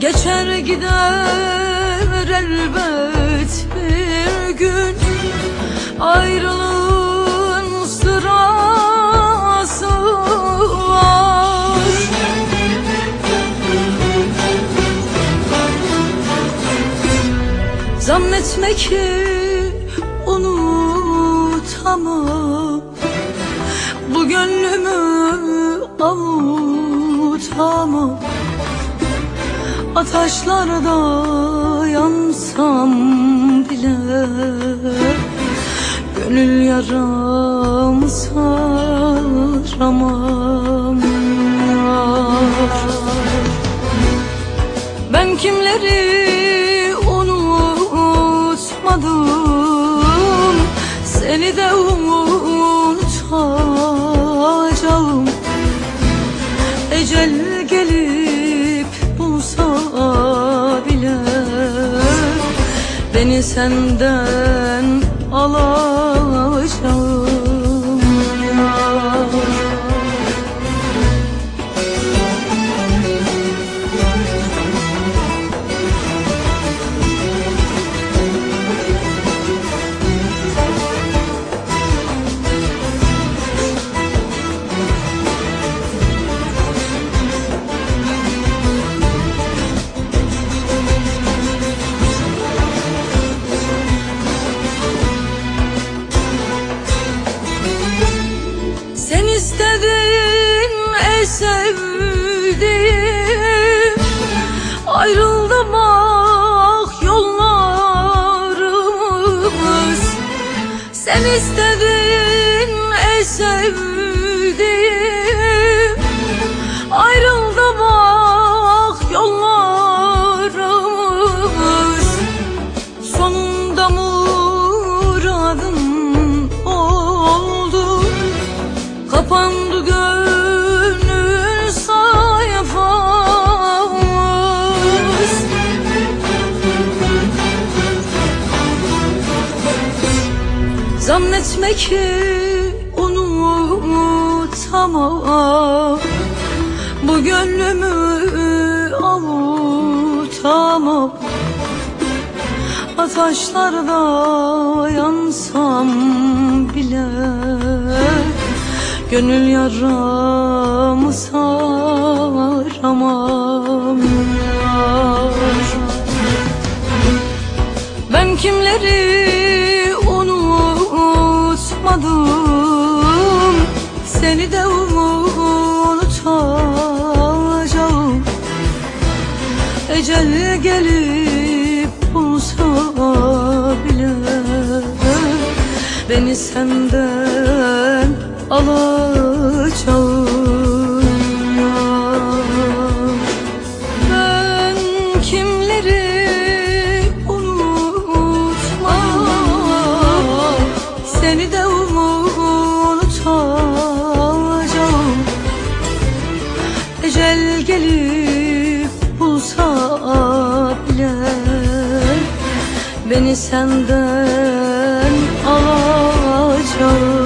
biter elbet bir gün. Ayrılığın sırası var. Zannetme ki unutamam. Bu gönlümü avutamam Ataşlarda yansam bile Gönül yaramı saramam Ben kimleri unutmadım Seni de unutacağım. Ecel gelip Beni senden alacağım Ben istedim Zannetme ki unutamam. Bu gönlümü avutamam. Ataşlarda yansam bile Gönül yaramı saramam unutacağım Ecel gelip bulsa bile Beni senden alacağım. Ben kimleri senden alacağım